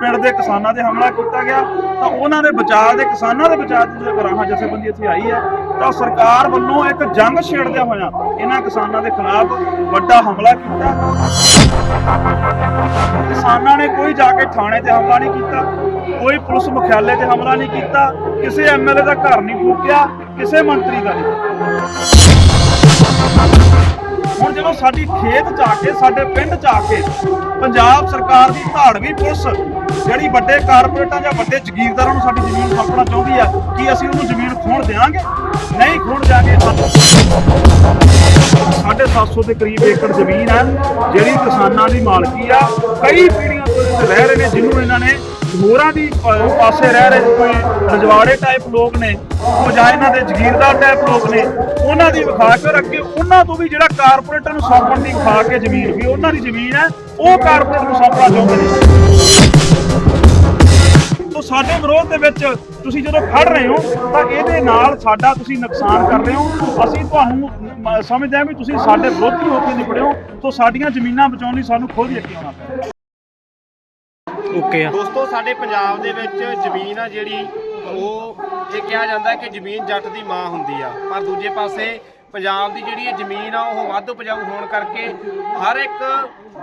ਪਿੰਡ ਦੇ ਕਿਸਾਨਾਂ ਤੇ ਹਮਲਾ ਕੀਤਾ ਗਿਆ, ਤਾਂ ਉਹਨਾਂ ਦੇ ਬਚਾਅ ਦੇ ਕਿਸਾਨਾਂ ਦੇ ਬਚਾਅ ਦੀ ਜਦੋਂ ਗਰਾਹਾਂ ਜਥੇਬੰਦੀ ਇੱਥੇ ਆਈ ਹੈ, ਤਾਂ ਸਰਕਾਰ ਵੱਲੋਂ ਇੱਕ ਜੰਗ ਛੇੜਦਿਆਂ ਹੋਇਆਂ ਇਹਨਾਂ ਕਿਸਾਨਾਂ ਦੇ ਖਿਲਾਫ ਵੱਡਾ ਹਮਲਾ ਕੀਤਾ। ਕਿਸਾਨਾਂ ਨੇ ਕੋਈ ਜਾ ਕੇ ਥਾਣੇ ਤੇ ਹਮਲਾ ਨਹੀਂ ਕੀਤਾ, ਕੋਈ ਪੁਲਿਸ ਮੁਖਿਆਲੇ ਤੇ ਹਮਲਾ ਨਹੀਂ ਕੀਤਾ, ਕਿਸੇ ਐਮਐਲਏ ਦਾ ਘਰ ਨਹੀਂ ਫੂਕਿਆ, ਕਿਸੇ ਮੰਤਰੀ ਦਾ ਨਹੀਂ। ਹੁਣ ਜਦੋਂ ਸਾਡੀ ਖੇਤ ਚ ਆ ਕੇ, ਸਾਡੇ ਪਿੰਡ ਚ ਆ ਕੇ ਪੰਜਾਬ ਸਰਕਾਰ ਦੀ ਧਾੜਵੀ ਪੁਲਿਸ ਜਿਹੜੀ ਵੱਡੇ ਕਾਰਪੋਰੇਟਾਂ ਜਾਂ ਵੱਡੇ ਜ਼ਗੀਰਦਾਰਾਂ ਨੂੰ ਸਾਡੀ ਜ਼ਮੀਨ ਸੌਂਪਣਾ ਚਾਹੁੰਦੀ ਆ, ਕੀ ਅਸੀਂ ਉਹਨੂੰ ਜ਼ਮੀਨ ਖੋਣ ਦੇਵਾਂਗੇ? ਨਹੀਂ ਖੋਣ ਜਾਗੇ ਸਾਢੇ 700 ਦੇ ਕਰੀਬ ਏਕੜ ਜ਼ਮੀਨ ਹੈ ਜਿਹੜੀ ਕਿਸਾਨਾਂ ਦੀ ਮਾਲਕੀ ਆ। ਕਈ ਪੀੜ੍ਹੀਆਂ ਤੋਂ ਰਹਿ ਰਹੇ ਨੇ, ਜਿਹਨੂੰ ਇਹਨਾਂ ਨੇ ਹੋਰਾਂ ਦੀ ਪਾਸੇ ਰਹਿ ਰਹੇ ਕੋਈ ਰਜਵਾੜੇ ਟਾਈਪ ਲੋਕ ਨੇ ਉਹ ਜਾਂ ਇਹਨਾਂ ਦੇ ਜ਼ਗੀਰਦਾਰ ਟਾਈਪ ਲੋਕ ਨੇ, ਉਹਨਾਂ ਦੀ ਵਿਖਾ ਕੇ ਅੱਗੇ ਉਹਨਾਂ ਤੋਂ ਵੀ ਜਿਹੜਾ ਕਾਰਪੋਰੇਟਰ ਨੂੰ ਸੌਂਪਣ ਦੀ ਵਿਖਾ ਕੇ ਜ਼ਮੀਨ ਵੀ ਉਹਨਾਂ ਦੀ ਜ਼ਮੀਨ ਹੈ ਉਹ ਕਾਰਪੋਰੇਟਰ ਨੂੰ ਸੌਂਪਣਾ ਚਾਹੁੰਦੇ ਨੇ। ਸਾਡੇ ਵਿਰੋਧ ਦੇ ਵਿੱਚ ਤੁਸੀਂ ਜਦੋਂ ਖੜ ਰਹੇ ਹੋ ਤਾਂ ਇਹਦੇ ਨਾਲ ਸਾਡਾ ਤੁਸੀਂ ਨੁਕਸਾਨ ਕਰ ਰਹੇ ਹੋ। ਅਸੀਂ ਤੁਹਾਨੂੰ ਸਮਝਦੇ ਹਾਂ ਵੀ ਤੁਸੀਂ ਸਾਡੇ ਵਿਰੋਧੀ ਹੋ ਕੇ ਨਿਕੜੇ ਹੋ ਤੋ ਸਾਡੀਆਂ ਜ਼ਮੀਨਾਂ ਬਚਾਉਣ ਲਈ ਸਾਨੂੰ ਖੁਦ ਹੀ ਅੱਗੇ ਆਉਣਾ ਪੈਣਾ। ਓਕੇ ਆ। ਦੋਸਤੋ ਸਾਡੇ ਪੰਜਾਬ ਦੇ ਵਿੱਚ ਜ਼ਮੀਨ ਆ ਜਿਹੜੀ ਉਹ ਇਹ ਕਿਹਾ ਜਾਂਦਾ ਹੈ ਕਿ ਜ਼ਮੀਨ ਜੱਟ ਦੀ ਮਾਂ ਹੁੰਦੀ ਆ। ਪਰ ਦੂਜੇ ਪਾਸੇ ਪੰਜਾਬ ਦੀ ਜਿਹੜੀ ਇਹ ਜ਼ਮੀਨ ਆ ਉਹ ਵੱਧ ਉਪਜਾਊ ਹੋਣ ਕਰਕੇ ਹਰ ਇੱਕ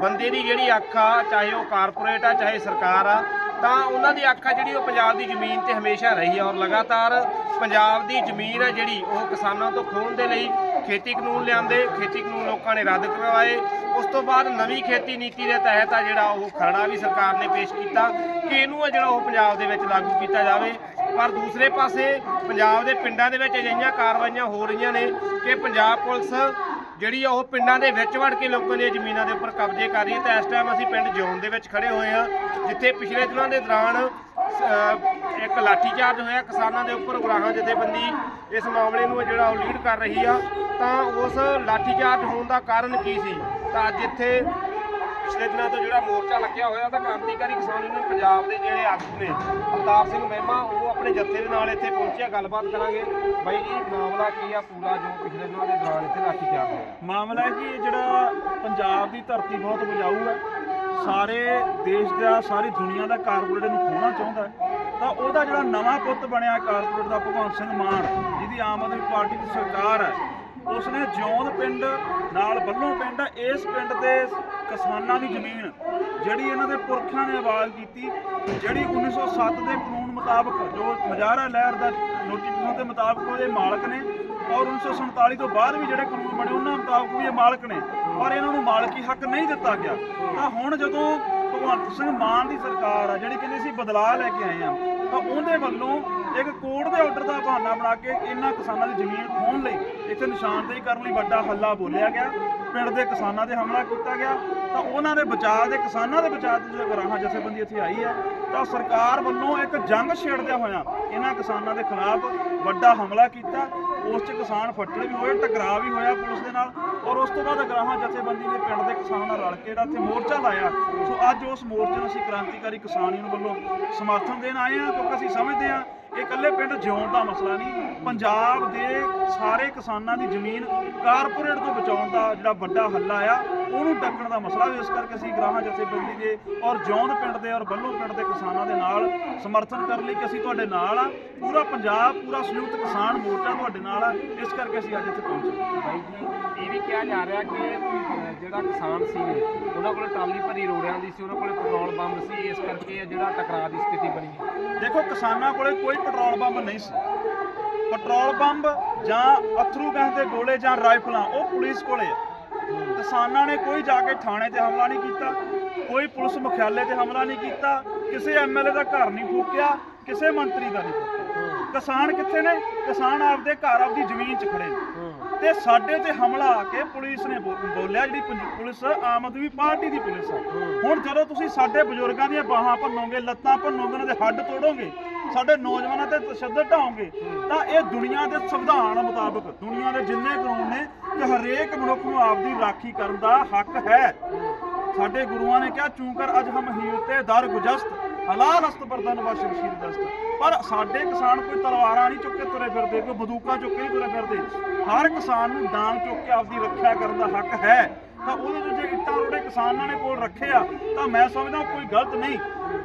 ਬੰਦੇ ਦੀ ਜਿਹੜੀ ਅੱਖ ਆ ਚਾਹੇ ਉਹ ਕਾਰਪੋਰੇਟ ਆ ਚਾਹੇ ਸਰਕਾਰ ਆ ਤਾਂ ਉਹਨਾਂ ਦੀ ਅੱਖ ਆ ਜਿਹੜੀ ਉਹ ਪੰਜਾਬ ਦੀ ਜ਼ਮੀਨ ਤੇ ਹਮੇਸ਼ਾ ਰਹੀ ਹੈ ਔਰ ਲਗਾਤਾਰ ਪੰਜਾਬ ਦੀ ਜ਼ਮੀਨ ਆ ਜਿਹੜੀ ਉਹ ਕਿਸਾਨਾਂ ਤੋਂ ਖੋਹਣ ਦੇ ਲਈ ਖੇਤੀ ਕਾਨੂੰਨ ਲਿਆਂਦੇ, ਖੇਤੀ ਕਾਨੂੰਨ ਲੋਕਾਂ ਨੇ ਰੱਦ ਕਰਵਾਏ। ਉਸ ਤੋਂ ਬਾਅਦ ਨਵੀਂ ਖੇਤੀ ਨੀਤੀ ਦੇ ਤਹਿਤ ਆ ਜਿਹੜਾ ਉਹ ਖਰੜਾ ਵੀ ਸਰਕਾਰ ਨੇ ਪੇਸ਼ ਕੀਤਾ, ਕਿ ਇਹਨੂੰ ਆ ਜਿਹੜਾ ਉਹ ਪੰਜਾਬ ਦੇ ਵਿੱਚ ਲਾਗੂ ਕੀਤਾ ਜਾਵੇ। ਪਰ ਦੂਸਰੇ ਪਾਸੇ ਪੰਜਾਬ ਦੇ ਪਿੰਡਾਂ ਦੇ ਵਿੱਚ ਅਜਿਹੀਆਂ ਕਾਰਵਾਈਆਂ ਹੋ ਰਹੀਆਂ ਨੇ ਕਿ ਪੰਜਾਬ ਪੁਲਿਸ ਜਿਹੜੀ ਆ ਉਹ ਪਿੰਡਾਂ ਦੇ ਵਿੱਚ ਵੜ ਕੇ ਲੋਕਾਂ ਦੀਆਂ ਜ਼ਮੀਨਾਂ ਦੇ ਉੱਪਰ ਕਬਜ਼ੇ ਕਰ ਰਹੀ ਹੈ। ਤਾਂ ਇਸ ਟਾਈਮ ਅਸੀਂ ਪਿੰਡ ਜੌਨ ਦੇ ਵਿੱਚ ਖੜੇ ਹੋਏ ਹਾਂ, ਜਿੱਥੇ ਪਿਛਲੇ ਦਿਨਾਂ ਦੇ ਦੌਰਾਨ ਇੱਕ ਲਾਠੀਚਾਰਜ ਹੋਇਆ ਕਿਸਾਨਾਂ ਦੇ ਉੱਪਰ ਉਗਰਾਹਾਂ ਜਥੇਬੰਦੀ। ਇਸ ਮਾਮਲੇ ਨੂੰ ਜਿਹੜਾ ਉਹ ਲੀਡ ਕਰ ਰਹੀ ਆ, ਤਾਂ ਉਸ ਲਾਠੀਚਾਰਜ ਹੋਣ ਦਾ ਕਾਰਨ ਕੀ ਸੀ? ਤਾਂ ਅੱਜ ਇੱਥੇ ਪਿਛਲੇ ਦਿਨਾਂ ਤੋਂ ਜਿਹੜਾ ਮੋਰਚਾ ਲੱਗਿਆ ਹੋਇਆ ਤਾਂ ਕ੍ਰਾਂਤੀਕਾਰੀ ਕਿਸਾਨ ਯੂਨੀਅਨ ਪੰਜਾਬ ਦੇ ਜਿਹੜੇ ਆਗੂ ਨੇ ਅਵਤਾਰ ਸਿੰਘ ਮਹਿਮਾ, ਉਹ ਆਪਣੇ ਜੱਥੇ ਦੇ ਨਾਲ ਇੱਥੇ ਪਹੁੰਚਿਆ, ਗੱਲਬਾਤ ਕਰਾਂਗੇ। ਬਾਈ ਜੀ, ਮਾਮਲਾ ਕੀ ਆ ਪੂਰਾ, ਜੋ ਪਿਛਲੇ ਦਿਨਾਂ ਦੇ ਦੌਰਾਨ ਇੱਥੇ ਲਾਠੀਚਾਰਜ ਹੋਇਆ? ਮਾਮਲਾ ਹੈ ਜੀ, ਇਹ ਜਿਹੜਾ ਪੰਜਾਬ ਦੀ ਧਰਤੀ ਬਹੁਤ ਉਪਜਾਊ ਹੈ ਸਾਰੇ ਦੇਸ਼ ਦਾ, ਸਾਰੀ ਦੁਨੀਆ ਦਾ ਕਾਰਪੋਰੇਟ ਨੂੰ ਖੋਣਾ ਚਾਹੁੰਦਾ ਤਾਂ ਉਹਦਾ ਜਿਹੜਾ ਨਵਾਂ ਪੁੱਤ ਬਣਿਆ ਕਾਰਪੋਰੇਟ ਦਾ ਭਗਵੰਤ ਸਿੰਘ ਮਾਨ, ਜਿਹਦੀ ਆਮ ਆਦਮੀ ਪਾਰਟੀ ਦੀ ਸਰਕਾਰ ਹੈ ਉਸਨੇ ਜਿਉਂਦ ਪਿੰਡ ਨਾਲ ਬੱਲੋਂ ਪਿੰਡ, ਇਸ ਪਿੰਡ ਦੇ ਕਿਸਾਨਾਂ ਦੀ ਜ਼ਮੀਨ ਜਿਹੜੀ ਇਹਨਾਂ ਦੇ ਪੁਰਖਿਆਂ ਨੇ ਆਵਾਜ਼ ਕੀਤੀ, ਜਿਹੜੀ 1907 ਦੇ ਕਾਨੂੰਨ ਮੁਤਾਬਕ ਜੋ ਮਜਾਰਾ ਲਹਿਰ ਦਾ ਨੋਟੀਫਿਕੇਸ਼ਨ ਦੇ ਮੁਤਾਬਕ ਉਹਦੇ ਮਾਲਕ ਨੇ ਔਰ 1947 ਤੋਂ ਬਾਅਦ ਵੀ ਜਿਹੜੇ ਕਾਨੂੰਨ ਬਣੇ, ਉਹਨਾਂ ਮੁਤਾਬਕ ਵੀ ਇਹ ਮਾਲਕ ਨੇ, ਪਰ ਇਹਨਾਂ ਨੂੰ ਮਾਲਕੀ ਹੱਕ ਨਹੀਂ ਦਿੱਤਾ ਗਿਆ। ਤਾਂ ਹੁਣ ਜਦੋਂ ਭਗਵੰਤ ਸਿੰਘ ਮਾਨ ਦੀ ਸਰਕਾਰ ਆ, ਜਿਹੜੀ ਕਹਿੰਦੇ ਸੀ ਬਦਲਾਅ ਲੈ ਕੇ ਆਏ ਆ, ਤਾਂ ਉਹਦੇ ਵੱਲੋਂ ਇੱਕ ਕੋਰਟ ਦੇ ਆਰਡਰ ਦਾ ਬਹਾਨਾ ਬਣਾ ਕੇ ਇਹਨਾਂ ਕਿਸਾਨਾਂ ਦੀ ਜ਼ਮੀਨ ਖੋਹਣ ਲਈ ਇੱਥੇ ਨਿਸ਼ਾਨਦੇਹੀ ਕਰਨ ਲਈ ਵੱਡਾ ਹੱਲਾ ਬੋਲਿਆ ਗਿਆ, ਪਿੰਡ ਦੇ ਕਿਸਾਨਾਂ ਤੇ ਹਮਲਾ ਕੀਤਾ ਗਿਆ, ਤਾਂ ਉਹਨਾਂ ਦੇ ਬਚਾਅ ਦੇ, ਕਿਸਾਨਾਂ ਦੇ ਬਚਾਅ ਦੀ ਜਦੋਂ ਗਰਾਹਾਂ ਜਥੇਬੰਦੀ ਇੱਥੇ ਆਈ ਹੈ ਤਾਂ ਸਰਕਾਰ ਵੱਲੋਂ ਇੱਕ ਜੰਗ ਛੇੜਦਿਆਂ ਹੋਇਆਂ ਇਹਨਾਂ ਕਿਸਾਨਾਂ ਦੇ ਖਿਲਾਫ ਵੱਡਾ ਹਮਲਾ ਕੀਤਾ, ਉਸ 'ਚ ਕਿਸਾਨ ਫੱਟੜ ਵੀ ਹੋਏ, ਟਕਰਾਅ ਵੀ ਹੋਇਆ ਪੁਲਿਸ ਦੇ ਨਾਲ, ਔਰ ਉਸ ਤੋਂ ਬਾਅਦ ਗਰਾਹਾਂ ਜਥੇਬੰਦੀ ਨੇ ਪਿੰਡ ਦੇ ਕਿਸਾਨਾਂ ਨਾਲ ਰਲ ਕੇ ਜਿਹੜਾ ਇੱਥੇ ਮੋਰਚਾ ਲਾਇਆ। ਸੋ ਅੱਜ ਉਸ ਮੋਰਚੇ ਨੂੰ ਅਸੀਂ ਕ੍ਰਾਂਤੀਕਾਰੀ ਕਿਸਾਨ ਯੂਨੀਅਨ ਵੱਲੋਂ ਸਮਰਥਨ ਦੇਣ ਆਏ ਹਾਂ, ਕਿਉਂਕਿ ਅਸੀਂ ਸਮਝਦੇ ਹਾਂ, ਇਹ ਇਕੱਲੇ ਪਿੰਡ ਜਿਉਣ ਦਾ ਮਸਲਾ ਨਹੀਂ, ਪੰਜਾਬ ਦੇ ਸਾਰੇ ਕਿਸਾਨਾਂ ਦੀ ਜ਼ਮੀਨ ਕਾਰਪੋਰੇਟ ਤੋਂ ਬਚਾਉਣ ਦਾ ਜਿਹੜਾ ਵੱਡਾ ਹੱਲਾ ਆ ਉਹਨੂੰ ਡੱਕਣ ਦਾ ਮਸਲਾ ਵੀ ਇਸ ਕਰਕੇ ਅਸੀਂ ਗਰਾਹਾਂ ਜਥੇਬੰਦੀ ਦੇ ਔਰ ਜੌਂਦ ਪਿੰਡ ਦੇ ਔਰ ਬੱਲੂ ਪਿੰਡ ਦੇ ਕਿਸਾਨਾਂ ਦੇ ਨਾਲ ਸਮਰਥਨ ਕਰਨ ਲਈ ਕਿ ਅਸੀਂ ਤੁਹਾਡੇ ਨਾਲ ਆ। ਪੂਰਾ ਪੰਜਾਬ ਪੂਰਾ ਸੰਯੁਕਤ ਕਿਸਾਨ ਮੋਰਚਾ ਤੁਹਾਡੇ ਨਾਲ ਆ। ਇਸ ਕਰਕੇ ਅਸੀਂ ਅੱਜ ਇੱਥੇ ਪਹੁੰਚੇ ਬਾਈ ਜੀ ਇਹ ਵੀ ਕਿਹਾ ਜਾ ਰਿਹਾ ਕਿ ਜਿਹੜਾ ਕਿਸਾਨ ਸੀ ਉਹਨਾਂ ਕੋਲ ਟਰਾਲੀ ਭਰੀ ਰੋੜਿਆਂ ਦੀ ਸੀ ਉਹਨਾਂ ਕੋਲ ਪੈਟਰੋਲ ਬੰਬ ਸੀ। ਇਸ ਕਰਕੇ ਜਿਹੜਾ ਟਕਰਾਅ ਦੀ ਸਥਿਤੀ ਬਣੀ ਹੈ। ਦੇਖੋ ਕਿਸਾਨਾਂ ਕੋਲੇ ਕੋਈ ਪੈਟਰੋਲ ਬੰਬ ਨਹੀਂ ਸੀ। ਪੈਟਰੋਲ ਬੰਬ ਜਾਂ ਅਥਰੂ ਗੈਸ ਦੇ ਗੋਲੇ ਜਾਂ ਰਾਈਫਲਾਂ ਉਹ ਪੁਲਿਸ ਕੋਲੇ ਆ। ਕਿਸਾਨਾਂ ਨੇ ਕੋਈ ਜਾ ਕੇ ਥਾਣੇ ਤੇ ਹਮਲਾ ਨਹੀਂ ਕੀਤਾ, ਕੋਈ ਪੁਲਿਸ ਮੁਖਿਆਲੇ ਤੇ ਹਮਲਾ ਨਹੀਂ ਕੀਤਾ, ਕਿਸੇ ਐਮਐਲਏ ਦਾ ਘਰ ਨਹੀਂ ਫੂਕਿਆ, ਕਿਸੇ ਮੰਤਰੀ ਦਾ ਨਹੀਂ ਫੂਕਿਆ। ਕਿਸਾਨ ਕਿੱਥੇ ਨੇ? ਕਿਸਾਨ ਆਪਦੇ ਘਰ, ਆਪਦੀ ਜ਼ਮੀਨ 'ਚ ਖੜੇ ਨੇ। ਤੇ ਸਾਡੇ ਤੇ ਹਮਲਾ ਆ ਕੇ ਪੁਲਿਸ ਨੇ ਬੋ- ਬੋਲਿਆ, ਜਿਹੜੀ ਪੁਲਿਸ ਆਮ ਆਦਮੀ ਪਾਰਟੀ ਦੀ ਪੁਲਿਸ ਆ। ਹੁਣ ਜਦੋਂ ਤੁਸੀਂ ਸਾਡੇ ਬਜ਼ੁਰਗਾਂ ਦੀਆਂ ਬਾਹਾਂ ਭੰਨੋਗੇ, ਲੱਤਾਂ ਭੰਨੋਗੇ, ਉਹਨਾਂ ਦੇ ਹੱਡ ਤੋੜੋਗੇ ਸਾਡੇ ਨੌਜਵਾਨਾਂ ਤੇ ਤਸ਼ੱਦਦ ਢਾਓਗੇ ਤਾਂ ਇਹ ਦੁਨੀਆ ਦੇ ਸੰਵਿਧਾਨ ਮੁਤਾਬਕ, ਦੁਨੀਆ ਦੇ ਜਿੰਨੇ ਕਾਨੂੰਨ ਨੇ, ਕਿ ਹਰੇਕ ਮਨੁੱਖ ਨੂੰ ਆਪਦੀ ਰਾਖੀ ਕਰਨ ਦਾ ਹੱਕ ਹੈ। ਸਾਡੇ ਗੁਰੂਆਂ ਨੇ ਕਿਹਾ ਚੂੰਕਰ ਅਜ ਹਮ ਹੀਰ ਤੇ ਦਰ ਗੁਜਸਤ, ਹਲਾਲ ਹਸਤ ਬਰਦਨ ਵਾ ਸ਼ਮਸ਼ੀਰ ਦਸਤ। ਪਰ ਸਾਡੇ ਕਿਸਾਨ ਕੋਈ ਤਲਵਾਰਾਂ ਨਹੀਂ ਚੁੱਕ ਕੇ ਤੁਰੇ ਫਿਰਦੇ, ਕੋਈ ਬੰਦੂਕਾਂ ਚੁੱਕ ਕੇ ਨਹੀਂ ਤੁਰੇ ਫਿਰਦੇ। ਹਰ ਕਿਸਾਨ ਨੂੰ ਡਾਂਗ ਚੁੱਕ ਕੇ ਆਪਦੀ ਰੱਖਿਆ ਕਰਨ ਦਾ ਹੱਕ ਹੈ। ਤਾਂ ਉਹਦੇ ਵਿੱਚ ਜੇ ਇੱਟਾਂ ਰੋੜੇ ਕਿਸਾਨਾਂ ਨੇ ਕੋਲ ਰੱਖੇ ਆ, ਤਾਂ ਮੈਂ ਸਮਝਦਾ ਕੋਈ ਗਲਤ ਨਹੀਂ।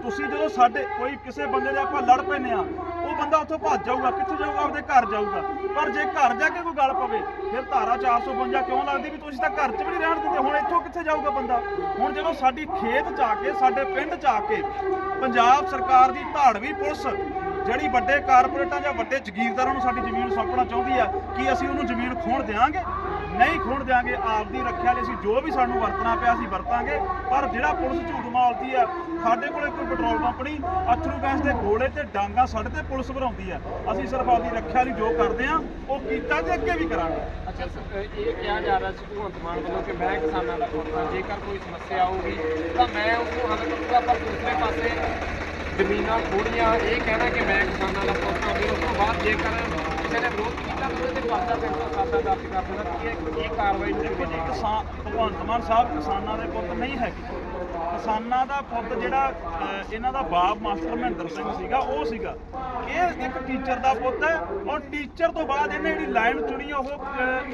ਤੁਸੀਂ ਜਦੋਂ ਸਾਡੇ ਕੋਈ ਕਿਸੇ ਬੰਦੇ ਦੇ ਆਪਾਂ ਲੜ ਪੈਨੇ ਆ ਉਹ ਬੰਦਾ ਉੱਥੋਂ ਭੱਜ ਜਾਊਗਾ, ਕਿੱਥੇ ਜਾਊਗਾ, ਆਪਦੇ ਘਰ ਜਾਊਗਾ। ਪਰ ਜੇ ਘਰ ਜਾ ਕੇ ਕੋਈ ਗੱਲ ਪਵੇ, ਫਿਰ ਧਾਰਾ 452 ਕਿਉਂ ਲੱਗਦੀ ਵੀ ਤੁਸੀਂ ਤਾਂ ਘਰ 'ਚ ਵੀ ਨਹੀਂ ਰਹਿਣ ਦਿੰਦੇ? ਹੁਣ ਇੱਥੋਂ ਕਿੱਥੇ ਜਾਊਗਾ ਬੰਦਾ? ਹੁਣ ਜਦੋਂ ਸਾਡੀ ਖੇਤ 'ਚ ਆ ਕੇ, ਸਾਡੇ ਪਿੰਡ 'ਚ ਆ ਕੇ, ਪੰਜਾਬ ਸਰਕਾਰ ਦੀ ਧਾੜਵੀ ਪੁਲਿਸ ਜਿਹੜੀ ਵੱਡੇ ਕਾਰਪੋਰੇਟਾਂ ਜਾਂ ਵੱਡੇ ਜ਼ਗੀਰਦਾਰਾਂ ਨੂੰ ਸਾਡੀ ਜ਼ਮੀਨ ਸੌਂਪਣਾ ਚਾਹੁੰਦੀ ਆ, ਕਿ ਅਸੀਂ ਉਹਨੂੰ ਜ਼ਮੀਨ ਖੋਣ ਦੇਵਾਂਗੇ ਨਹੀਂ ਖੋਣ ਦੇਵਾਂਗੇ ਆਪਦੀ ਰੱਖਿਆ ਲਈ ਅਸੀਂ ਜੋ ਵੀ ਸਾਨੂੰ ਵਰਤਣਾ ਪਿਆ ਅਸੀਂ ਵਰਤਾਂਗੇ। ਪਰ ਜਿਹੜਾ ਪੁਲਿਸ ਝੂਠ ਮਾਰਦੀ ਆ, ਸਾਡੇ ਕੋਲੇ ਕੋਈ ਪੈਟਰੋਲ ਪੰਪ ਨਹੀਂ, ਅਥਰੂ ਗੈਸ ਦੇ ਗੋਲੇ ਤੇ ਡਾਂਗਾ ਸਾਡੇ ਤੇ ਪੁਲਿਸ ਭਰਾਉਂਦੀ ਆ। ਅਸੀਂ ਸਿਰਫ ਆਪਦੀ ਰੱਖਿਆ ਲਈ ਜੋ ਕਰਦੇ ਆ, ਉਹ ਕੀਤਾ ਤੇ ਅੱਗੇ ਵੀ ਕਰਾਂਗੇ। ਅੱਛਾ ਇਹ ਕਿਹਾ ਜਾ ਰਿਹਾ ਸੀ ਭਗਵੰਤ ਮਾਨ ਵੱਲੋਂ ਕਿ ਮੈਂ ਕਿਸਾਨਾਂ ਦਾ ਪੁੱਤ ਜੇਕਰ ਕੋਈ ਸਮੱਸਿਆ ਆਊਗੀ, ਤਾਂ ਮੈਂ ਉਸ ਨੂੰ ਹੱਲ ਕਰੂੰਗਾ, ਪਰ ਦੂਸਰੇ ਪਾਸੇ ਜ਼ਮੀਨਾਂ ਥੋੜੀਆਂ ਇਹ ਕਹਿਣਾ ਕਿ ਮੈਂ ਕਿਸਾਨਾਂ ਦਾ ਪੁੱਤ ਹਾਂ। ਉਸ ਤੋਂ ਬਾਅਦ ਜੇਕਰ ਕਿਸੇ ਨੇ ਵਿਰੋਧ ਕੀਤਾ ਤਾਂ ਉਹਦੇ ਤੇ ਪਰਚਾ ਤਿੰਨ ਸੌ ਸੱਤ ਦਰਜ ਕਰ ਦੇਣਾ ਕੀ ਇਹ ਕਾਰਵਾਈ ਨੂੰ ਦੇਖੋ ਕਿਸਾਨ ਭਗਵੰਤ ਮਾਨ ਸਾਹਿਬ ਕਿਸਾਨਾਂ ਦੇ ਪੁੱਤ ਨਹੀਂ ਹੈਗੇ। ਕਿਸਾਨਾਂ ਦਾ ਪੁੱਤ ਜਿਹੜਾ ਇਹਨਾਂ ਦਾ ਬਾਪ ਮਾਸਟਰ ਮਹਿੰਦਰ ਸਿੰਘ ਸੀਗਾ, ਉਹ ਸੀਗਾ। ਇਹ ਇੱਕ ਟੀਚਰ ਦਾ ਪੁੱਤ ਹੈ ਔਰ ਟੀਚਰ ਤੋਂ ਬਾਅਦ ਇਹਨੇ ਜਿਹੜੀ ਲਾਈਨ ਚੁਣੀ, ਉਹ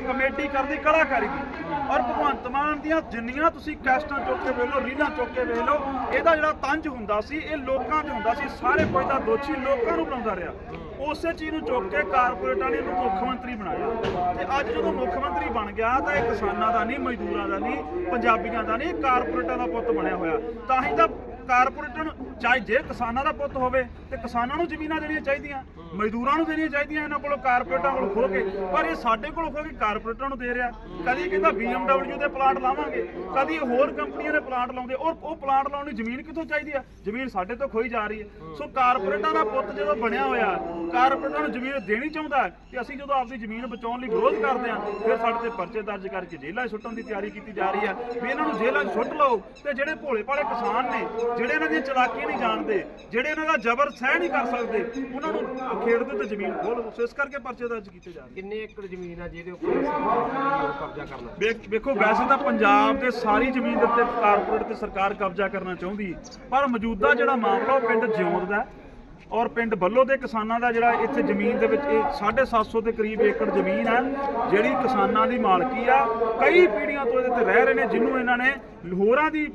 ਕਮੇਟੀ ਕਰਦੀ, ਕਲਾਕਾਰੀ ਦੀ। ਔਰ ਭਗਵੰਤ ਮਾਨ ਦੀਆਂ ਜਿੰਨੀਆਂ ਤੁਸੀਂ ਕੈਸਟਾਂ ਚੁੱਕ ਕੇ ਵੇਖ ਲਓ, ਰੀਲਾਂ ਚੁੱਕ ਕੇ ਵੇਖ ਲਓ, ਇਹਦਾ ਜਿਹੜਾ ਤੰਜ ਹੁੰਦਾ ਸੀ, ਇਹ ਲੋਕਾਂ 'ਚ ਹੁੰਦਾ ਸੀ, ਸਾਰੇ ਕੋਈ ਦਾ ਦੋਸ਼ੀ ਲੋਕਾਂ ਨੂੰ ਬਣਾਉਂਦਾ ਰਿਹਾ। ਉਸੇ ਚੀਜ਼ ਨੂੰ ਚੁੱਕ ਕੇ ਕਾਰਪੋਰੇਟਾਂ ਨੇ ਇਹਨੂੰ ਮੁੱਖ ਮੰਤਰੀ ਬਣਾਇਆ। ਤੇ ਅੱਜ ਜਦੋਂ ਮੁੱਖ ਮੰਤਰੀ ਬਣ ਗਿਆ, ਤਾਂ ਇਹ ਕਿਸਾਨਾਂ ਦਾ ਨਹੀਂ, ਮਜ਼ਦੂਰਾਂ ਦਾ ਨਹੀਂ, ਪੰਜਾਬੀਆਂ ਦਾ ਨਹੀਂ ਕਾਰਪੋਰੇਟਾਂ ਦਾ ਪੁੱਤ ਬਣਿਆ ਹੋਇਆ। ਤਾਂ ਹੀ ਤਾਂ ਕਾਰਪੋਰੇਟਾਂ ਨੂੰ, ਚਾਹੇ ਜੇ ਕਿਸਾਨਾਂ ਦਾ ਪੁੱਤ ਹੋਵੇ, ਤੇ ਕਿਸਾਨਾਂ ਨੂੰ ਜ਼ਮੀਨਾਂ ਦੇਣੀਆਂ ਚਾਹੀਦੀਆਂ, ਮਜ਼ਦੂਰਾਂ ਨੂੰ ਦੇਣੀਆਂ ਚਾਹੀਦੀਆਂ ਇਹਨਾਂ ਕੋਲੋਂ ਕਾਰਪੋਰੇਟਾਂ ਕੋਲ ਖੋ ਕੇ। ਪਰ ਇਹ ਸਾਡੇ ਕੋਲ ਖੋ ਕੇ ਕਾਰਪੋਰੇਟਾਂ ਨੂੰ ਦੇ ਰਿਹਾ। ਕਦੀ ਕਹਿੰਦਾ BMW ਦੇ ਪਲਾਂਟ ਲਾਵਾਂਗੇ, ਕਦੀ ਹੋਰ ਕੰਪਨੀਆਂ ਦੇ ਪਲਾਂਟ ਲਾਉਂਦੇ, ਔਰ ਉਹ ਪਲਾਂਟ ਲਾਉਣ ਲਈ ਜ਼ਮੀਨ ਕਿੱਥੋਂ ਚਾਹੀਦੀ ਆ? ਜ਼ਮੀਨ ਸਾਡੇ ਤੋਂ ਖੋਈ ਜਾ ਰਹੀ ਹੈ। ਸੋ ਕਾਰਪੋਰੇਟਾਂ ਦਾ ਪੁੱਤ ਜਦੋਂ ਬਣਿਆ ਹੋਇਆ ਕਾਰਪੋਰੇਟਾਂ ਨੂੰ ਜ਼ਮੀਨ ਦੇਣੀ ਚਾਹੁੰਦਾ ਹੈ, ਤੇ ਅਸੀਂ ਜਦੋਂ ਆਪਦੀ ਜ਼ਮੀਨ ਬਚਾਉਣ ਲਈ ਵਿਰੋਧ ਕਰਦੇ ਹਾਂ, ਫਿਰ ਸਾਡੇ ਤੇ ਪਰਚੇ ਦਰਜ ਕਰਕੇ ਜੇਲ੍ਹਾਂ 'ਚ ਸੁੱਟਣ ਦੀ ਤਿਆਰੀ ਕੀਤੀ ਜਾ ਰਹੀ ਹੈ। ਵੀ ਇਹਨਾਂ ਨੂੰ ਜੇਲ੍ਹਾਂ 'ਚ ਸੁੱਟ ਲਓ, ਤੇ ਜਿਹੜੇ ਭੋਲੇ ਭਾਲੇ ਕਿਸਾਨ ਨੇ ਜਿਹੜੇ ਇਹਨਾਂ ਦੀਆਂ ਚਲਾਕੀਆਂ ਨਹੀਂ ਜਾਣਦੇ ਜਿਹੜੇ ਇਹਨਾਂ ਦਾ ਜ਼ਬਰ ਸਹਿ ਨਹੀਂ ਕਰ ਸਕਦੇ ਉਹਨਾਂ ਨੂੰ ਖੇਡਦੇ ਤੇ ਜ਼ਮੀਨ ਖੋਲ ਸੋ ਇਸ ਕਰਕੇ ਪਰਚੇ ਦਰਜ ਕੀਤੇ ਜਾ ਰਹੇ ਕਿੰਨੇ ਏਕੜ ਜ਼ਮੀਨ ਆ ਜਿਹਦੇ ਉੱਪਰ ਕਬਜ਼ਾ ਕਰਨਾ? ਵੇਖ- ਵੇਖੋ ਵੈਸੇ ਤਾਂ ਪੰਜਾਬ ਦੇ ਸਾਰੀ ਜ਼ਮੀਨ ਦੇ ਉੱਤੇ ਕਾਰਪੋਰੇਟ ਤੇ ਸਰਕਾਰ ਕਬਜ਼ਾ ਕਰਨਾ ਚਾਹੁੰਦੀ ਪਰ ਮੌਜੂਦਾ ਜਿਹੜਾ ਮਾਮਲਾ ਉਹ ਪਿੰਡ ਜਿਉਂਦ ਦਾ ਹੈ ਔਰ ਪਿੰਡ ਬੱਲੋ ਦੇ ਕਿਸਾਨਾਂ ਦਾ ਜਿਹੜਾ ਇੱਥੇ ਜ਼ਮੀਨ ਦੇ ਵਿੱਚ ਇਹ 750 ਦੇ ਕਰੀਬ ਏਕੜ ਜ਼ਮੀਨ ਹੈ ਜਿਹੜੀ ਕਿਸਾਨਾਂ ਦੀ ਮਾਲਕੀ ਆ। ਕਈ ਪੀੜ੍ਹੀਆਂ ਤੋਂ ਇਹਦੇ ਤੇ ਰਹਿ ਰਹੇ ਨੇ ਜਿਹਨੂੰ ਇਹਨਾਂ ਨੇ ਹੋਰਾਂ ਦੀ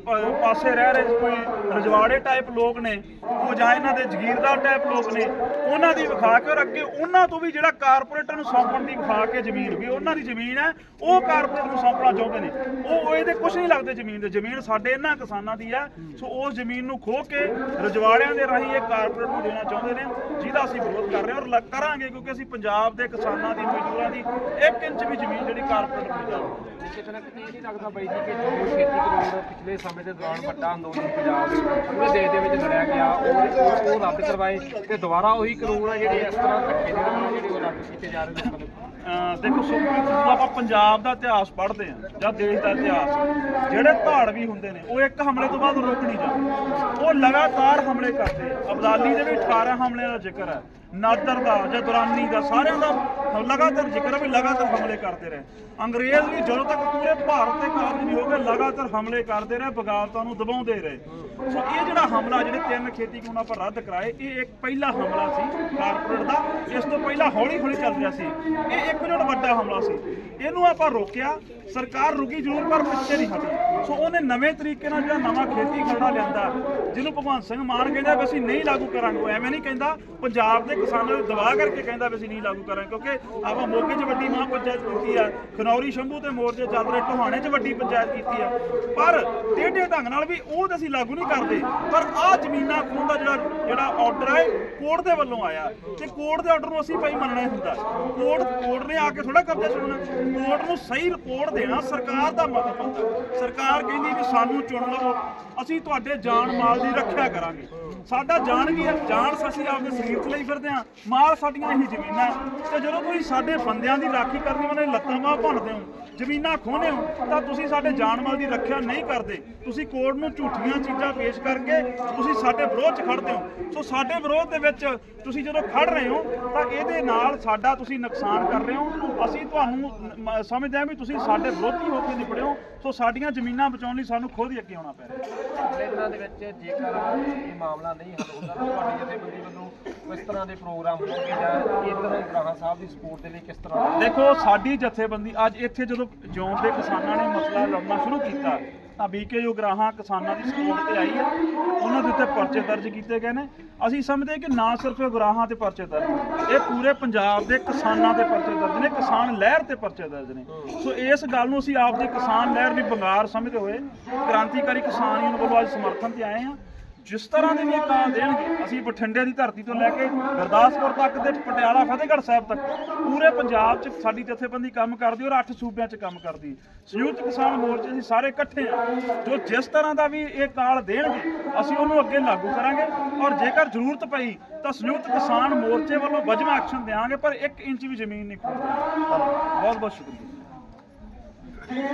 ਪਾਸੇ ਰਹਿ ਰਹੇ ਕੋਈ ਰਜਵਾੜੇ ਟਾਈਪ ਲੋਕ ਨੇ, ਉਹ ਜਾਂ ਇਹਨਾਂ ਦੇ ਜ਼ਗੀਰਦਾਰ ਟਾਈਪ ਲੋਕ ਨੇ, ਉਹਨਾਂ ਦੀ ਵਿਖਾ ਕੇ ਔਰ ਅੱਗੇ ਉਹਨਾਂ ਤੋਂ ਵੀ ਜਿਹੜਾ ਕਾਰਪੋਰੇਟਰ ਨੂੰ ਸੌਂਪਣ ਦੀ ਵਿਖਾ ਕੇ ਜ਼ਮੀਨ, ਵੀ ਉਹਨਾਂ ਦੀ ਜ਼ਮੀਨ ਹੈ, ਉਹ ਕਾਰਪੋਰੇਟ ਨੂੰ ਸੌਂਪਣਾ ਚਾਹੁੰਦੇ ਨੇ। ਉਹ ਇਹਦੇ ਕੁਝ ਨਹੀਂ ਲੱਗਦੇ ਜ਼ਮੀਨ ਦੇ, ਜ਼ਮੀਨ ਸਾਡੇ ਇਹਨਾਂ ਕਿਸਾਨਾਂ ਦੀ ਹੈ, ਸੋ ਉਸ ਜ਼ਮੀਨ ਨੂੰ ਖੋਹ ਕੇ ਰਜਵਾੜਿਆਂ ਦੇ ਰਾਹੀਂ ਇਹ ਕਾਰਪੋਰੇਟ ਨੂੰ ਦੇਣਾ ਚਾਹੁੰਦੇ ਨੇ, ਜਿਹਦਾ ਅਸੀਂ ਵਿਰੋਧ ਕਰ ਰਹੇ ਹਾਂ ਔਰ ਲ- ਕਰਾਂਗੇ, ਕਿਉਂਕਿ ਅਸੀਂ ਪੰਜਾਬ ਦੇ ਕਿਸਾਨਾਂ ਦੀ, ਮਜ਼ਦੂਰਾਂ ਦੀ 1 ਇੰਚ ਵੀ ਜ਼ਮੀਨ ਜਿਹੜੀ ਕਾਰਪੋਰੇਟ ਨੂੰ ਨਹੀਂ ਜਾਊਗੀ ਕਿਤੇ ਕਿਤੇ ਇਹ ਨਹੀਂ ਲੱਗਦਾ ਬਾਈ ਜੀ ਕਿ ਜੋ ਛੇਤੀ ਕਾਨੂੰਨ ਪਿਛਲੇ ਸਮੇਂ ਦੇ ਦੌਰਾਨ ਵੱਡਾ ਅੰਦੋਲਨ ਪੰਜਾਬ ਦੇ ਪੂਰੇ ਦੇਸ਼ ਦੇ ਵਿੱਚ ਲੜਿਆ ਗਿਆ। ਉਹ ਉਹ- ਰੱਦ ਕਰਵਾਏ ਤੇ ਦੁਬਾਰਾ ਉਹੀ ਕਾਨੂੰਨ ਆ ਜਿਹੜੇ ਇਸ ਤਰ੍ਹਾਂ ਧੱਕੇ ਦੇ ਨਾਲ ਜਿਹੜੇ ਉਹ ਰੱਦ ਕੀਤੇ ਜਾ ਰਹੇ ਲੋਕਾਂ ਦੇ ਦੇਖੋ ਜਦੋਂ ਆਪਾਂ ਪੰਜਾਬ ਦਾ ਇਤਿਹਾਸ ਪੜ੍ਹਦੇ ਆ ਜਾਂ ਦੇਸ਼ ਦਾ ਇਤਿਹਾਸ, ਜਿਹੜੇ ਧਾੜਵੀ ਹੁੰਦੇ ਨੇ, ਉਹ ਇੱਕ ਹਮਲੇ ਤੋਂ ਬਾਅਦ ਰੁਕ ਨਹੀਂ ਜਾਂਦੇ। ਉਹ ਲਗਾਤਾਰ ਹਮਲੇ ਕਰਦੇ ਆ। ਅਬਦਾਲੀ ਦੇ ਵੀ 18 ਹਮਲਿਆਂ ਦਾ ਜ਼ਿਕਰ ਹੈ। ਨਾਦਰ ਦਾ, ਜਾਂ ਦੁਰਾਨੀ ਦਾ, ਸਾਰਿਆਂ ਦਾ ਲਗਾਤਾਰ ਜ਼ਿਕਰ ਵੀ ਲਗਾਤਾਰ ਹਮਲੇ ਕਰਦੇ ਰਹੇ। ਅੰਗਰੇਜ਼ ਵੀ ਜਦੋਂ ਤੱਕ ਪੂਰੇ ਭਾਰਤ ਤੇ ਕਾਬੂ ਨਹੀਂ ਹੋ ਗਏ, ਲਗਾਤਾਰ ਹਮਲੇ ਕਰਦੇ ਰਹੇ, ਬਗਾਵਤਾਂ ਨੂੰ ਦਬਾਉਂਦੇ ਰਹੇ। ਸੋ ਇਹ ਜਿਹੜਾ ਹਮਲਾ, ਜਿਹੜੇ ਤਿੰਨ ਖੇਤੀ ਕਾਨੂੰਨ ਆਪਾਂ ਰੱਦ ਕਰਾਏ, ਇਹ ਇੱਕ ਪਹਿਲਾ ਹਮਲਾ ਸੀ ਕਾਰਪੋਰੇਟ ਦਾ। ਇਸ ਤੋਂ ਪਹਿਲਾਂ ਹੌਲੀ ਹੌਲੀ ਚੱਲ ਰਿਹਾ ਸੀ। ਇਹ ਇੱਕ ਜਿਹੜਾ ਵੱਡਾ ਹਮਲਾ ਸੀ। ਇਹਨੂੰ ਆਪਾਂ ਰੋਕਿਆ ਸਰਕਾਰ ਰੁਕੀ ਜ਼ਰੂਰ, ਪਰ ਪਿੱਛੇ ਨਹੀਂ ਹਟੀ। ਸੋ ਉਹਨੇ ਨਵੇਂ ਤਰੀਕੇ ਨਾਲ ਜਿਹੜਾ ਨਵਾਂ ਖੇਤੀ ਖਰੜਾ ਲਿਆਂਦਾ, ਜਿਹਨੂੰ ਭਗਵੰਤ ਸਿੰਘ ਮਾਨ ਕਹਿੰਦਾ ਵੀ ਅਸੀਂ ਨਹੀਂ ਲਾਗੂ ਕਰਾਂਗੇ ਐਵੇਂ ਨਹੀਂ ਕਹਿੰਦਾ, ਪੰਜਾਬ ਦੇ ਕਿਸਾਨਾਂ ਨੂੰ ਦਬਾਅ ਕਰਕੇ ਕਹਿੰਦਾ ਵੀ ਅਸੀਂ ਨਹੀਂ ਲਾਗੂ ਕਰਾਂਗੇ, ਕਿਉਂਕਿ ਆਪਾਂ ਮੋਗੇ 'ਚ ਵੱਡੀ ਮਹਾਂ ਪੰਚਾਇਤ ਕੀਤੀ ਆ, ਖਨੌਰੀ ਸ਼ੰਭੂ ਤੇ ਮੋਰਚੇ ਚੱਲ ਰਹੇ ਟੋਹਾਣੇ 'ਚ ਵੱਡੀ ਪੰਚਾਇਤ ਕੀਤੀ ਆ। ਪਰ ਟੇਢੇ ਢੰਗ ਨਾਲ ਵੀ ਉਹ ਤਾਂ ਅਸੀਂ ਲਾਗੂ ਨਹੀਂ ਕਰਦੇ, ਪਰ ਆਹ ਜ਼ਮੀਨਾਂ ਖੋਣ ਜਿਹੜਾ ਜਿਹੜਾ ਆਰਡਰ ਹੈ ਕੋਰਟ ਦੇ ਵੱਲੋਂ ਆਇਆ। ਤੇ ਕੋਰਟ ਦੇ ਆਰਡਰ ਨੂੰ ਅਸੀਂ ਭਾਈ ਮੰਨਣਾ ਹੀ ਹੁੰਦਾ। ਕੋਰਟ ਕੋਰਟ ਨੇ ਆ ਕੇ ਥੋੜਾ ਕਬਜ਼ਾ ਛੁਡਣਾ ਕੋਰਟ ਨੂੰ ਸਹੀ ਰਿਪੋਰਟ ਦੇਣਾ ਸਰਕਾਰ ਦਾ ਮਤਲਬ ਹੁੰਦਾ। ਸਰਕਾਰ ਕਹਿੰਦੀ ਵੀ ਸਾਨੂੰ ਚੁਣ ਲਵੋ। ਅਸੀਂ ਤੁਹਾਡੇ ਜਾਨ ਮਾਲ ਦੀ ਰੱਖਿਆ ਕਰਾਂਗੇ। ਸਾਡਾ ਜਾਨ ਵੀ ਹੈ ਜਾਨ ਅਸੀਂ ਆਪਦੇ ਸਰੀਰ 'ਚ ਲਈ ਫਿਰਦੇ ਹਾਂ, ਮਾਲ ਸਾਡੀਆਂ ਇਹੀ ਜ਼ਮੀਨਾਂ ਹੈ। ਤੇ ਜਦੋਂ ਤੁਸੀਂ ਸਾਡੇ ਬੰਦਿਆਂ ਦੀ ਰਾਖੀ ਕਰਨੀ ਉਹਨਾਂ ਦੇ ਲੱਤਾਂ ਬਾਹ ਭੰਨਦੇ ਹੋ, ਜ਼ਮੀਨਾਂ ਖੋਹਦੇ ਹੋ, ਤਾਂ ਤੁਸੀਂ ਸਾਡੇ ਜਾਨ ਮਾਲ ਦੀ ਰੱਖਿਆ ਨਹੀਂ ਕਰਦੇ। ਤੁਸੀਂ ਕੋਰਟ ਨੂੰ ਝੂਠੀਆਂ ਚੀਜ਼ਾਂ ਪੇਸ਼ ਕਰਕੇ ਤੁਸੀਂ ਸਾਡੇ ਵਿਰੋਧ 'ਚ ਖੜਦੇ ਹੋ। ਸੋ ਸਾਡੇ ਵਿਰੋਧ ਦੇ ਵਿੱਚ ਤੁਸੀਂ ਜਦੋਂ ਖੜ ਰਹੇ ਹੋ, ਤਾਂ ਇਹਦੇ ਨਾਲ ਸਾਡਾ ਤੁਸੀਂ ਨੁਕਸਾਨ ਕਰ ਰਹੇ ਹੋ। ਅਸੀਂ ਤੁਹਾਨੂੰ ਸਮਝਦੇ ਹਾਂ ਵੀ ਤੁਸੀਂ ਸਾਡੇ ਵਿਰੋਧੀ ਹੋ ਕੇ ਨਿਬੜੇ ਸੋ ਸਾਡੀਆਂ ਜ਼ਮੀਨਾਂ ਬਚਾਉਣ ਲਈ ਸਾਨੂੰ ਖੁਦ ਹੀ ਅੱਗੇ ਆਉਣਾ ਪੈ ਰਿਹਾ ਅਗਲੇ ਦੇ ਵਿੱਚ ਜੇਕਰ ਇਹ ਮਾਮਲਾ ਨਹੀਂ ਹੱਲ ਹੁੰਦਾ। ਤਾਂ ਤੁਹਾਡੀ ਜਥੇਬੰਦੀ ਵੱਲੋਂ ਕਿਸ ਤਰ੍ਹਾਂ ਦੇ ਪ੍ਰੋਗਰਾਮ ਹੋਣਗੇ ਜਾਂ ਇਧਰ ਗ੍ਰਾਹਾਂ ਸਾਹਿਬ ਦੀ ਸਪੋਰਟ ਦੇ ਲਈ ਕਿਸ ਤਰ੍ਹਾਂ ਦੇਖੋ, ਸਾਡੀ ਜਥੇਬੰਦੀ ਅੱਜ ਇੱਥੇ ਜਦੋਂ ਜੌਨ ਦੇ ਕਿਸਾਨਾਂ ਨੇ ਮਸਲਾ ਲੜਨਾ ਸ਼ੁਰੂ ਕੀਤਾ, ਤਾਂ ਬੀਕੇ ਗਰਾਹਾਂ ਕਿਸਾਨਾਂ ਦੀ ਸਪੋਰਟ ਤੇ ਆਈ ਹੈ, ਉਹਨਾਂ ਦੇ ਉੱਤੇ ਪਰਚੇ ਦਰਜ ਕੀਤੇ ਗਏ ਨੇ। ਅਸੀਂ ਸਮਝਦੇ ਕਿ ਨਾ ਸਿਰਫ ਗਰਾਹਾਂ ਤੇ ਪਰਚੇ ਦਰਜ ਇਹ ਪੂਰੇ ਪੰਜਾਬ ਦੇ ਕਿਸਾਨਾਂ ਤੇ ਪਰਚੇ ਦਰਜ ਨੇ, ਕਿਸਾਨ ਲਹਿਰ ਤੇ ਪਰਚੇ ਦਰਜ ਨੇ। ਸੋ ਇਸ ਗੱਲ ਨੂੰ ਅਸੀਂ ਆਪਦੀ ਕਿਸਾਨ ਲਹਿਰ ਵੀ ਬੰਗਾਰ ਸਮਝਦੇ ਹੋਏ ਕ੍ਰਾਂਤੀਕਾਰੀ ਕਿਸਾਨ ਯੂਨੀਅਨ ਵੱਲੋਂ ਅੱਜ ਸਮਰਥਨ ਤੇ ਆਏ ਹਾਂ। ਜਿਸ ਤਰ੍ਹਾਂ ਦੇ ਵੀ ਇਹ ਕਾਲ ਦੇਣਗੇ, ਅਸੀਂ ਬਠਿੰਡੇ ਦੀ ਧਰਤੀ ਤੋਂ ਲੈ ਕੇ ਗੁਰਦਾਸਪੁਰ ਤੱਕ ਤੇ ਪਟਿਆਲਾ, ਫਤਿਹਗੜ੍ਹ ਸਾਹਿਬ ਤੱਕ, ਪੂਰੇ ਪੰਜਾਬ 'ਚ ਸਾਡੀ ਜਥੇਬੰਦੀ ਕੰਮ ਕਰਦੀ ਔਰ 8 ਸੂਬਿਆਂ 'ਚ ਕੰਮ ਕਰਦੀ। ਸੰਯੁਕਤ ਕਿਸਾਨ ਮੋਰਚੇ ਅਸੀਂ ਸਾਰੇ ਇਕੱਠੇ ਹਾਂ। ਜੋ ਜਿਸ ਤਰ੍ਹਾਂ ਦਾ ਵੀ ਇਹ ਕਾਲ ਦੇਣਗੇ, ਅਸੀਂ ਉਹਨੂੰ ਅੱਗੇ ਲਾਗੂ ਕਰਾਂਗੇ ਔਰ ਜੇਕਰ ਜ਼ਰੂਰਤ ਪਈ ਤਾਂ ਸੰਯੁਕਤ ਕਿਸਾਨ ਮੋਰਚੇ ਵੱਲੋਂ ਵਜਮਾ ਐਕਸ਼ਨ ਦੇਵਾਂਗੇ ਪਰ 1 ਇੰਚ ਵੀ ਜ਼ਮੀਨ ਨਹੀਂ ਖੋਣੀ ਬਹੁਤ ਬਹੁਤ ਸ਼ੁਕਰੀਆ।